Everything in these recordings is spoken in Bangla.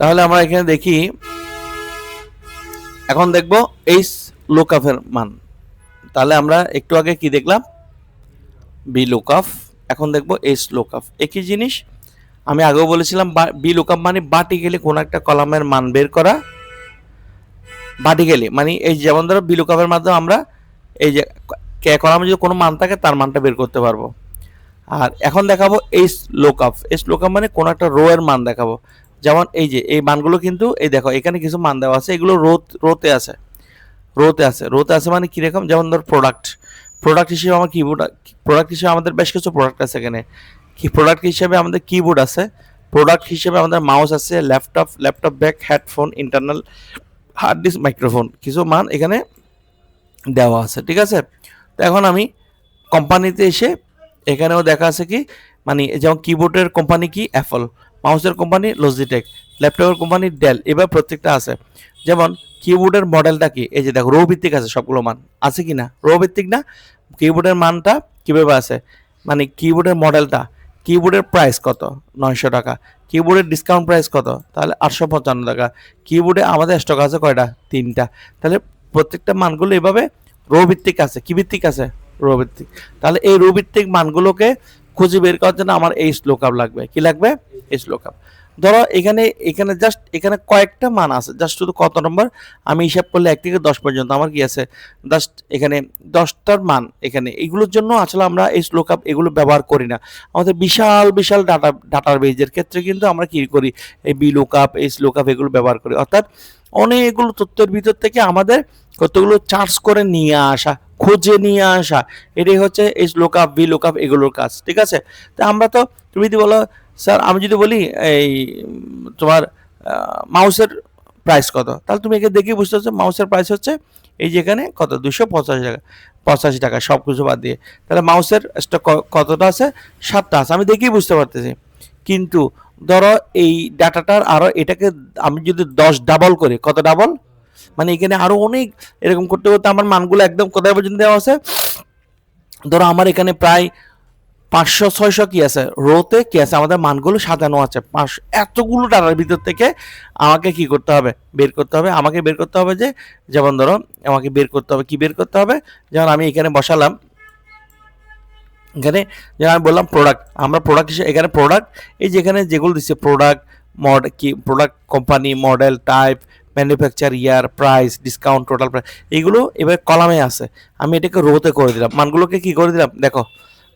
তাহলে আমরা এখানে দেখি, এখন দেখব এইচ লোকাফের মান। তাহলে আমরা একটু আগে কি দেখলাম? V lookup. এখন দেখব এইচ লোকাফ। একই জিনিস, আমি আগেও বলেছিলাম, বি লোকাফ মানে বাটিক্যালি কোনো একটা কলামের মান বের করা। বাটি বাটিক্যালি মানে এই যেমন ধরো বি লোকাফের মাধ্যমে আমরা এই যে কে কলামে যদি কোনো মান থাকে, তার মানটা বের করতে পারব। আর এখন দেখাবো এইচ লোকআপ এইচ লোকআপ মানে কোনো একটা রো এর মান দেখাবো। যেমন এই যে, এই মানগুলো কিন্তু, এই দেখো, এখানে কিছু মান দেওয়া আছে, এগুলো রো রোতে আছে রোতে আছে রোতে আছে মানে কীরকম? যেমন ধর প্রোডাক্ট প্রোডাক্ট হিসেবে আমার কিবোর্ড প্রোডাক্ট হিসেবে আমাদের বেশ কিছু প্রোডাক্ট আছে এখানে। কি প্রোডাক্ট হিসেবে আমাদের কিবোর্ড আছে প্রোডাক্ট হিসেবে আমাদের মাউস আছে laptop laptop bag headphone internal hard disk microphone কিছু মান এখানে দেওয়া আছে, ঠিক আছে? তো এখন আমি কোম্পানিতে এসে এখানেও দেখা আছে কি মানে যেমন কিবোর্ডের কোম্পানি কি? অ্যাপল মাউসের কোম্পানি লজিটেক ল্যাপটপের কোম্পানি ডেল এবার প্রত্যেকটা আছে। যেমন কিবোর্ডের মডেলটা কি? এই যে দেখো রো ভিত্তিক আছে সবগুলো মান। আছে কি না? রো ভিত্তিক না? কিবোর্ডের মানটা কীভাবে আছে? মানে কিবোর্ডের মডেলটা কিবোর্ডের প্রাইস কত? নয়শো টাকা। কিবোর্ডের ডিসকাউন্ট প্রাইস কত? তাহলে আটশো পঞ্চান্ন টাকা। কিবোর্ডে আমাদের স্টক আছে কয়টা? তিনটা। তাহলে প্রত্যেকটা মানগুলো এভাবে রো ভিত্তিক আছে। কি ভিত্তিক আছে? রো ভিত্তিক। তাহলে এই রো ভিত্তিক মানগুলোকে খুঁজে বের করার জন্য আমার এই স্লোকাপ লাগবে। কি লাগবে? এই স্লোকাপ ধরো এখানে এখানে জাস্ট এখানে কয়েকটা মান আছে। জাস্ট শুধু কত নম্বর? আমি হিসাব করলে এক থেকে দশ পর্যন্ত। আমার কি আছে? জাস্ট এখানে দশটার মান এখানে। এগুলোর জন্য আসলে আমরা এই স্লোকাপ এগুলো ব্যবহার করি না। আমাদের বিশাল বিশাল ডাটা ডাটার বেজের ক্ষেত্রে কিন্তু আমরা কি করি? এই বি লোকআপ এই স্লোকাপ এগুলো ব্যবহার করি। অর্থাৎ অনেকগুলো তথ্যের ভিতর থেকে আমাদের কতগুলো চার্জ করে নিয়ে আসা। খুঁজে নিয়ে আসা। এটাই হচ্ছে এই লোকআপ বি লোকআপ এগুলোর কাজ, ঠিক আছে? তা আমরা তো, তুমি যদি বলো, স্যার, আমি যদি বলি, এই, তোমার মাউসের প্রাইস কত? তাহলে তুমি একে দেখে বুঝতে পারছ, মাউসের প্রাইস হচ্ছে এই যেখানে কত? দুশো পঁচাশি টাকা পঁচাশি টাকা সব কিছু বাদ দিয়ে। তাহলে মাউসের স্টক কতটা আছে? সাতটা আছে, আমি দেখেই বুঝতে পারতেছি। কিন্তু ধরো এই ডাটাটার আরও এটাকে, আমি যদি দশ ডাবল করি, কত ডাবল মানে এখানে আরও অনেক এরকম করতে করতে আমার মানগুলো একদম কোথায় পর্যন্ত দেওয়া আছে? ধরো আমার এখানে প্রায় পাঁচশো, ছয়শো কি আছে? রোতে কি আছে? আমাদের মানগুলো সাজানো আছে। পাঁচশো এতগুলো ডাটার ভিতর থেকে আমাকে কি করতে হবে? বের করতে হবে। আমাকে বের করতে হবে যে, যেমন ধরো, আমাকে বের করতে হবে। কি বের করতে হবে? যেমন আমি এখানে বসালাম। এখানে যেমন আমি বললাম প্রোডাক্ট আমরা প্রোডাক্ট হিসেবে এখানে প্রোডাক্ট এই যেখানে যেগুলো দিচ্ছে প্রোডাক্ট মড কি product company model type manufacture year price discount total price এগুলো এবার কলামে আছে। আমি এটাকে রোতে করে দিলাম। মানগুলোকে কি করে দিলাম? দেখো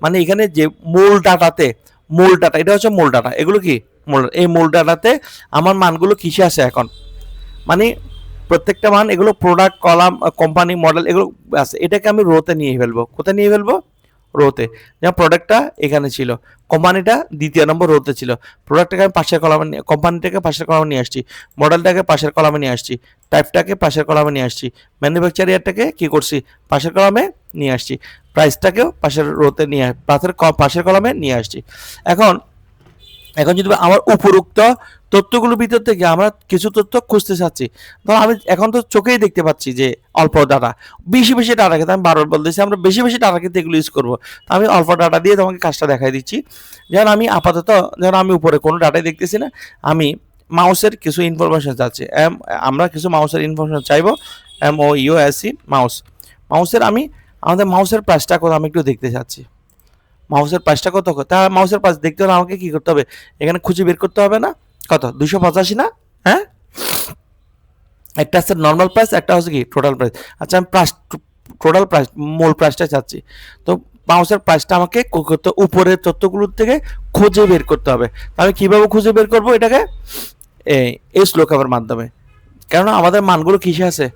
মানে এখানে যে মূল ডাটাতে, মূল ডাটা, এটা হচ্ছে মূল ডাটা। এগুলো কি? মূল, এই মূল ডাটাতে আমার মানগুলো কিসে আছে এখন? মানে প্রত্যেকটা মান, এগুলো প্রোডাক্ট কলাম কোম্পানি মডেল এগুলো আছে। এটাকে আমি রোতে নিয়ে ফেলব। কোথায় নিয়ে ফেলব? রোতে যেমন প্রোডাক্টটা এখানে ছিল কোম্পানিটা দ্বিতীয় নম্বর রোতে ছিল। প্রোডাক্টটাকে আমি পাশের কলামে কোম্পানিটাকে পাশের কলামে নিয়ে আসছি মডেলটাকে পাশের কলামে নিয়ে আসছি টাইপটাকে পাশের কলামে নিয়ে আসছি ম্যানুফ্যাকচার ইয়ারটাকে কী করছি, পাশের কলামে নিয়ে আসছি প্রাইসটাকেও পাশের রোতে নিয়ে, পাশের পাশের কলামে নিয়ে আসছি। এখন এখন যদি আমার উপরোক্ত তথ্যগুলোর ভিতর থেকে আমরা কিছু তথ্য খুঁজতে চাচ্ছি। ধর আমি এখন তো চোখেই দেখতে পাচ্ছি যে অল্প ডাটা বেশি বেশি ডাটা খেতে আমি বারবার বলতেছি, আমরা বেশি বেশি ডাটা খেতে এগুলো ইউজ করব। তো আমি অল্প ডাটা দিয়ে তোমাকে কাজটা দেখাই দিচ্ছি। যেমন আমি আপাতত যেন আমি উপরে কোনো ডাটাই দেখতেছি না, আমি মাউসের কিছু ইনফরমেশন চাচ্ছি। এম, আমরা কিছু মাউসের ইনফরমেশন চাইব M O U S C mouse মাউসের আমি, আমাদের মাউসের প্রাইসটা কত আমি একটু দেখতে চাচ্ছি। মাউসের প্রাইসটা কত? তা মাউসের প্রাইস দেখতে হলে আমাকে কী করতে হবে? এখানে খুঁজে বের করতে হবে না? কত? দুশো পঁচাশি না? হ্যাঁ? একটা আছে নর্মাল প্রাইস একটা হচ্ছে কি টোটাল প্রাইস আচ্ছা আমি প্রাইস টোটাল প্রাইস মূল প্রাইসটা চাচ্ছি। তো মাউসের প্রাইসটা আমাকে করতে উপরের তথ্যগুলোর থেকে খুঁজে বের করতে হবে। আমি কীভাবে খুঁজে বের করব এটাকে? এই স্লোকাপের মাধ্যমে। কেননা আমাদের মানগুলো কিসে আছে?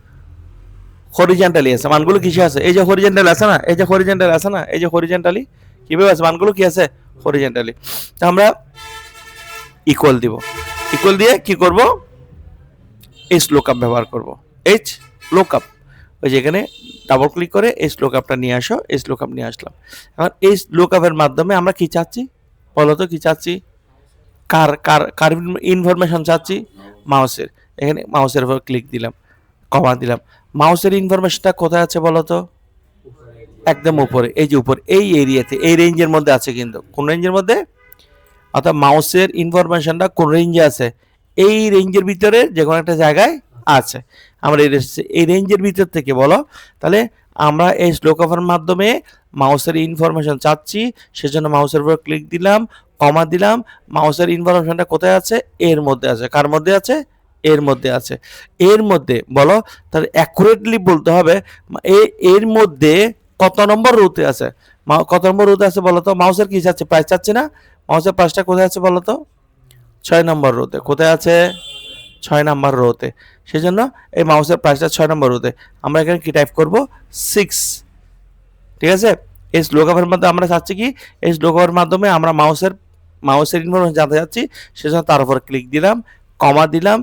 হরিজেন্টালি আছে। মানগুলো কিসে আছে? এই যে হরিজেন্টাল আছে না? এই যে হরিজেন্টাল আছে না? এই যে হরিজেন্টালি কীভাবে আছে? মানগুলো কি আছে? হরিজেন্টালি তো আমরা ইকুয়াল দিব। ইকুয়াল দিয়ে কি করব? এইচ লোকআপ ব্যবহার করব। এইচ লোকআপ ওই যেখানে ডাবল ক্লিক করে এইচ লোকআপটা নিয়ে আসো এইচ লোকআপ নিয়ে আসলাম। এখন এইচ লোকআপের মাধ্যমে আমরা কি চাচ্ছি? বলো তো, কি চাচ্ছি? কার কার কার ইনফরমেশন চাচ্ছি? মাউসের। এখানে মাউসের উপর ক্লিক দিলাম কমা দিলাম। মাউসের ইনফরমেশনটা কোথায় আছে বলো তো? একদম উপরে, এই যে উপরে, এই এরিয়াতে এই রেঞ্জের মধ্যে আছে কিন্তু। কোন রেঞ্জের মধ্যে? অর্থাৎ মাউসের ইনফরমেশনটা কোন রেঞ্জে আছে? এই রেঞ্জের ভিতরে যে কোনো একটা জায়গায় আছে। আমরা এই এই রেঞ্জের ভিতর থেকে বলো, তাহলে আমরা এই শ্লোকফের মাধ্যমে মাউসের ইনফরমেশন চাচ্ছি, সেজন্য মাউসের উপর ক্লিক দিলাম কমা দিলাম, মাউসের ইনফরমেশনটা কোথায় আছে? এর মধ্যে আছে। কার মধ্যে আছে? এর মধ্যে আছে। এর মধ্যে, বলো, তাহলে অ্যাকুরেটলি বলতে হবে এর মধ্যে কত নম্বর রোতে আছে? কত নম্বর রোতে আছে বলো তো? মাউসের কি চাচ্ছে? প্রাইস চাচ্ছে না? মাউসের পাঁচটা কোথায় আছে বলো তো? ছয় নম্বর রোতে কোথায় আছে? ছয় নম্বর রোতে সেই জন্য এই মাউসের প্রাইসটা ছয় নম্বর রোতে আমরা এখানে কি টাইপ করব? সিক্স ঠিক আছে? এই স্লোকাফের মধ্যে আমরা চাচ্ছি কি? এই স্লোকাফের মাধ্যমে আমরা মাউসের মাউসের ইনফরমেশন জানতে চাচ্ছি। সেজন্য তার উপর ক্লিক দিলাম কমা দিলাম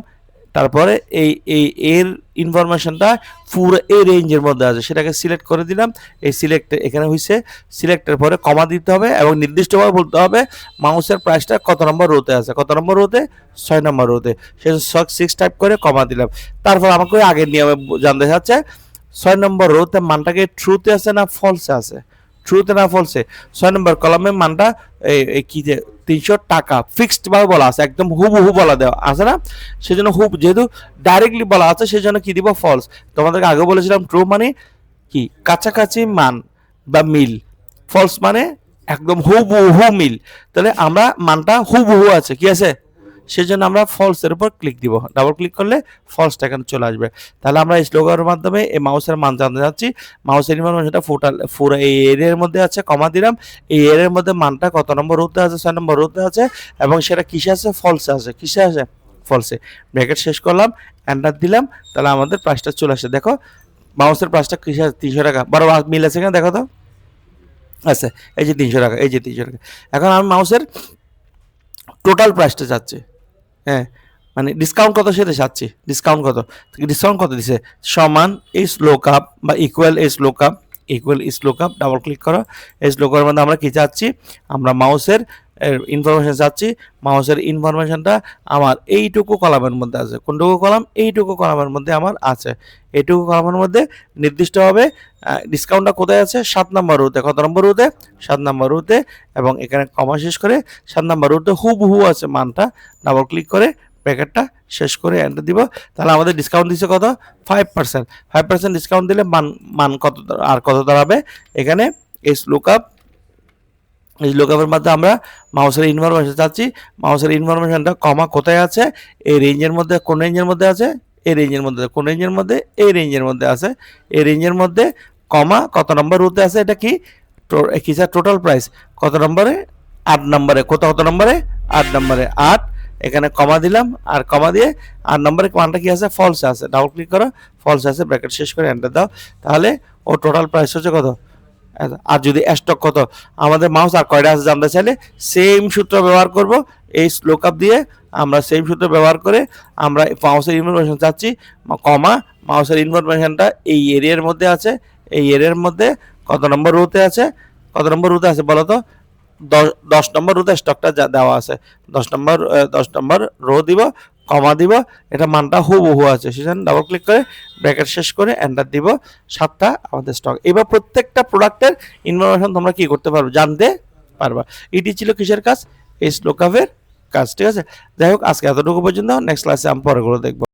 তারপরে এই এই, এর ইনফরমেশনটা পুরো এই রেঞ্জের মধ্যে আছে। সেটাকে সিলেক্ট করে দিলাম। এই সিলেক্ট এখানে হয়েছে সিলেক্টের পরে কমা দিতে হবে এবং নির্দিষ্টভাবে বলতে হবে মাউসের প্রাইসটা কত নম্বর রোতে আছে। কত নম্বর রোতে ছয় নম্বর রোতে সে সক সিক্স টাইপ করে কমা দিলাম। তারপর আমাকে আগের নিয়মে জানতে চাচ্ছে ছয় নম্বর রোতে মানটাকে ট্রুতে আছে না ফলসে আছে? ট্রুতে না ফলসে ছয় নম্বর কলমের মানটা কি যে, তিনশো টাকা। ফিক্সড ভাবে বলা আছে, একদম হুবহু বলা দেওয়া আছে না? সেজন্য হুব, যেহেতু ডাইরেক্টলি বলা আছে, সেজন্য কি দিব ফলস তোমাদেরকে আগে বলেছিলাম ট্রু মানে কি? কাছাকাছি মান বা মিল। ফলস মানে একদম হুবহু মিল। তাহলে আমরা মানটা হুবহু আছে, কি আছে? সেজন্য আমরা ফলসের উপর ক্লিক দিব। ডাবল ক্লিক করলে ফলসটা এখানে চলে আসবে। তাহলে আমরা এই স্লোগানের মাধ্যমে এই মাউসের মান জানতে যাচ্ছি। মাউসের ইনফরমেশনটা ফোটাল পুরো এই এরিয়ার মধ্যে আছে কমা দিলাম। এই এরিয়ার মধ্যে মানটা কত নম্বর রোতে আছে, ছয় নম্বর রোতে আছে এবং সেটা কিসে আছে? ফলসে আছে। কিসে আছে? ফলসে ব্র্যাকেট শেষ করলাম এন্টার দিলাম। তাহলে আমাদের প্রাইসটা চলে আসে। দেখো মাউসের প্রাইসটা কিসে আছে? তিনশো টাকা। বড় মিল আছে কিনা দেখো তো? আচ্ছা এই যে তিনশো টাকা, এই যে তিনশো টাকা। এখন আমি মাউসের টোটাল প্রাইসটা চাচ্ছি হ্যাঁ মানে ডিসকাউন্ট কত সেটা চাচ্ছি ডিসকাউন্ট কত? ডিসকাউন্ট কত দিছে? সমান এই স্লো কাপ বা ইকুয়াল এই স্লো কাপ ইকুয়াল স্লো কাপ ডাবল ক্লিক করো, এই স্লো কাপের মধ্যে আমরা কী চাচ্ছি? আমরা মাউসের ইনফরমেশন চাচ্ছি মাউসের ইনফরমেশনটা আমার এইটুকু কলামের মধ্যে আছে। কোনটুকু কলাম? এইটুকু কলামের মধ্যে আমার আছে। এইটুকু কলামের মধ্যে নির্দিষ্টভাবে ডিসকাউন্টটা কোথায় আছে? সাত নম্বর রুতে কত নম্বর রুতে সাত নম্বর রুতে এবং এখানে কমা শেষ করে সাত নম্বর রুতে হুবহু আছে মানটা। ডাবল ক্লিক করে প্যাকেটটা শেষ করে এন্টার দিব। তাহলে আমাদের ডিসকাউন্ট দিচ্ছে কত? Five percent five percent discount দিলে মান মান কত, আর কত দাঁড়াবে? এখানে এই লুকআপ এই লুকআপের মধ্যে আমরা মাউসের ইনফরমেশন চাচ্ছি। মাউসের ইনফরমেশনটা কমা কোথায় আছে? এই রেঞ্জের মধ্যে কোন রেঞ্জের মধ্যে আছে? এই রেঞ্জের মধ্যে। কোন রেঞ্জের মধ্যে? এই রেঞ্জের মধ্যে আছে। এই রেঞ্জের মধ্যে কমা কত নম্বর রুতে আছে? এটা কি? টো- কি স্যার টোটাল প্রাইস কত নম্বরে? আট নম্বরে। কত কত নম্বরে? আট নম্বরে। আট। এখানে কমা দিলাম। আর কমা দিয়ে আট নম্বরে মানটা কি আছে? ফলস আছে। ডাবল ক্লিক করো। ফলস আছে। ব্র্যাকেট শেষ করে এন্টার দাও। তাহলে ও টোটাল প্রাইস হচ্ছে কত? আর যদি স্টক কত? আমাদের মাউস আর কয়টা আছে জানতে চাইলে সেম সূত্র ব্যবহার করব। এই স্লোক আপ দিয়ে আমরা সেম সূত্র ব্যবহার করে আমরা মাউসের ইনফরমেশন চাচ্ছি। কমা মাউসের ইনফরমেশনটা এই এরিয়ার মধ্যে আছে। এই এরিয়ার মধ্যে কত নম্বর রুতে আছে? কত নম্বর রুতে আছে বলো তো? দশ নম্বর রুতে স্টকটা দেওয়া আছে। দশ নম্বর দশ নম্বর রো দিব। কমা দিব, এটা মানটা হুবহু আছে। সেজন্য ডাবল ক্লিক করে ব্র্যাকেট শেষ করে এন্টার দিব সাতটা আমাদের স্টক এবার প্রত্যেকটা প্রোডাক্টের ইনফরমেশন তোমরা কি করতে পারবে, জানতে পারবা। এটি ছিল কিসের কাজ? এই স্লোকাভের কাজ, ঠিক আছে? যাই হোক, আজকে এতটুকু পর্যন্ত। নেক্সট ক্লাসে আমি পরে করে দেখব।